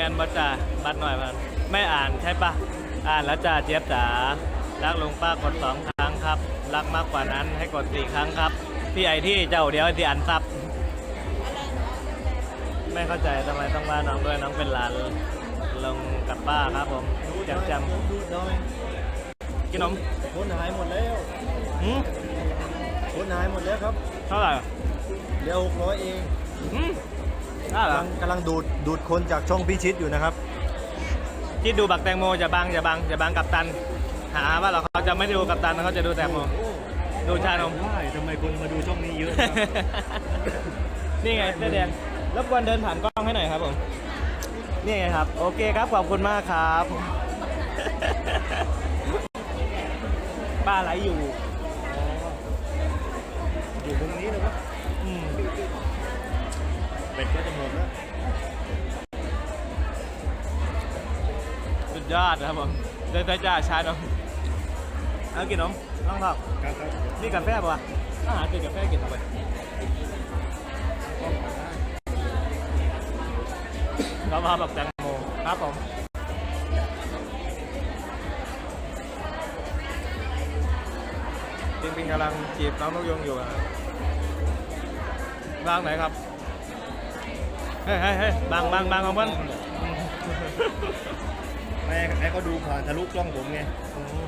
มนบัจ่าบัตรหน่อยมันไม่อ่านใช่ปะอ่านแล้วจ่าเจี๊ยบจ๋ารักลุงป้ากดสองครั้งครับ รักมากกว่านั้นให้กดสี่ครั้งครับพี่ไอที่เจ้าเดียวที่อันซับไม่เข้าใจทำไมต้องว่าน้องด้วยน้องเป็นหลานลงกับป้าครับผมแจมแจมดูดหน่อยกินนมคนหายหมดแล้วหืมคนหายหมดแล้วครับ เท่าไหร่เหลือหกร้อยเอง หืมน่าเหรกำอลังกำลังดูดดูดคนจากช่องพิชิตอยู่นะครับคิดดูบักแตงโมจะบังจะบังจะบังกับตัน หาว่าเราเขาจะไม่ดูกับตันเขาจะดูแตงโม ดูชานมได้ทำไมคนมาดูช่องนี้เยอะนี่ไงเสื้อแดงรบกวนเดินผ่านกล้องให้หน่อยครับผม นี่ไงครับ โอเคครับ ขอบคุณมากครับ ป้าไหลอยู่อยู่ เป็ดก็จะหมดแล้วสุดยอดนะครับผมเดินไปจ้าชานมเอากินนมน้องครับครับครับนี่กาแฟป่ะอาหารเป็นกาแฟกินเข้าไปเรามาแบบแตงโมครับผมปิงปิงกำลังจีบน้องนกยงอยู่อะบางไหนครับ เฮ้ยเฮ้ยเฮ้ยบางบางบางของเพื่อนแม่ให้เขาดูผ่านทะลุกล้องผมไงอืม